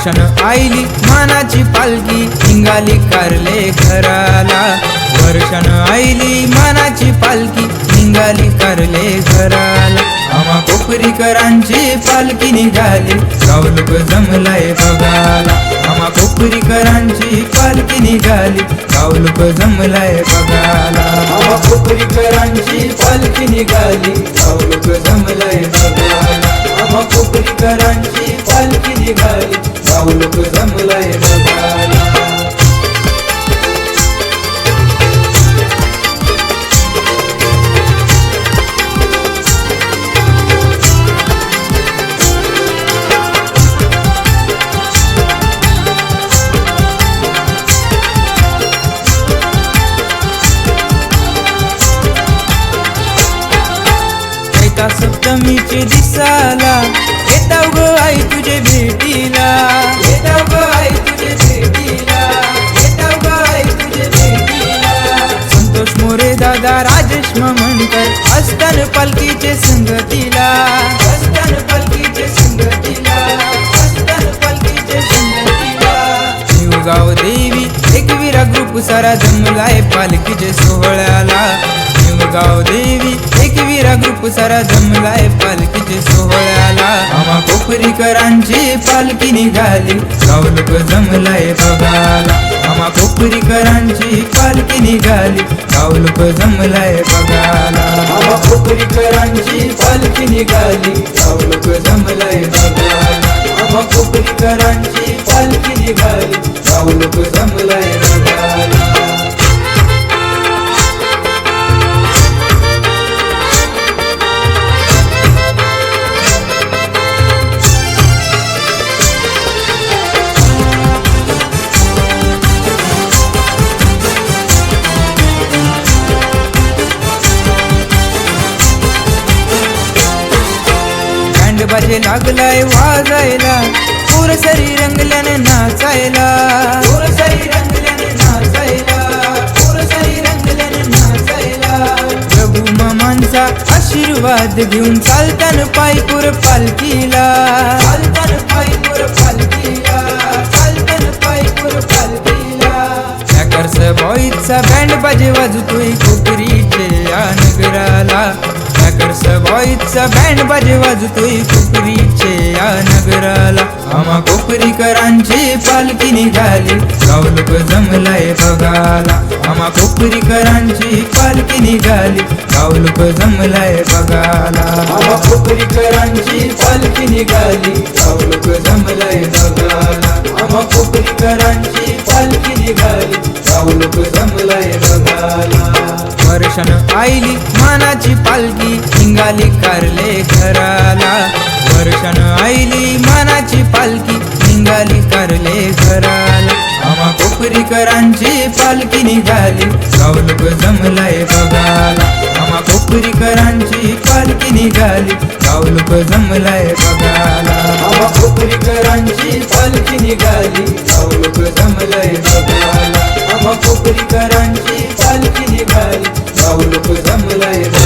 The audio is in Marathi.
क्षण आईली मानाची पालखी निघाली कारले घराला. वर्षण आईली मानाची पालखी निघाली कारले घराला. आम्हा कोपरीकरांची पालखी निघाली गावलोक जमलाय बघाला. आम्हा कोपरीकरांची पालखी निघाली गावलोक जमलाय बघाला. आम्हा कोपरीकरांची पालखी निघाली गावलोक जमलाय बघाला. आम्हा कोपरीकरांची पालखी निघाली गाव लोक जमलाय बघाला सप्तमीचे दिसाला येताव ग आई तुझे भेटीला. येताव ग आई तुझे भेटीला. येताव ग आई तुझे भेटीला. संतोष मोरे दादा राजेश म्हणकर असतान पालखीचे संगतीला. असतान पालखीचे संगतीला. असतान पालखीचे संगतीला. शिवगाव देवी एकविरा ग्रुप सारा जमलाय पालखीचे सोहळ्याला. गाव देवी एकविरा ग्रुप सारा जमलाय पालखीचे सोहळ्याला. आम्हा कोपरीकरांची पालखी निघाली गाव लोक जमलाय बघाला आम्हा कोपरीकरांची पालखी निघाली गाव लोक जमलाय बघाला आम्हा कोपरीकरांची पालखी निघाली गाव लोक जमलाय बघाला आम्हा कोपरीकरांची पालखी निघाली गाव लोक जमलाय बाजे लागलाय वाजायला. पोर सरी रंगल्याने नाचायला. पोर सरी रंगल्याने नाचायला. पोर सरी रंगल्याने नाचायला. प्रभू मामांचा आशीर्वाद घेऊन चालतान पायपूर पालखीला. चालतान पायपूर पालखीला. चालतान पायपूर पालखीला. हॅकर्स बॉईजचा बँड बाजे वाजतोय कोकरीचे या नगराला. कर्स बॉईजचा बँड बाजे वाजतोय कोपरीचे या नगराला. आम्हा कोपरीकरांची पालखी निघाली. गाव लोक जमलाय बघाला आम्हा कोपरीकरांची पालखी निघाली. गाव लोक जमलाय बघाला आम्हा कोपरीकरांची पालखी निघाली. गाव लोक जमलाय बघाला आम्हा कोपरीकरांची पालखी निघाली. गाव लोक जमलाय बघाला वर्षण आईली मानाची पालखी निघाली कारले घराला. वर्षण आईली मानाची पालखी निघाली कारले घराला. आम्हा कोपरीकरांची पालखी निघाली गावलोक जमलाय बघाला. आम्हा कोपरीकरांची पालखी निघाली गावलोक जमलाय बघाला. आम्हा कोपरीकरांची पालखी निघाली गावलोक जमलाय बघाला. आम्हा कोपरीकरांची पालखी निघाली गाव लोक जमलाय. बघाला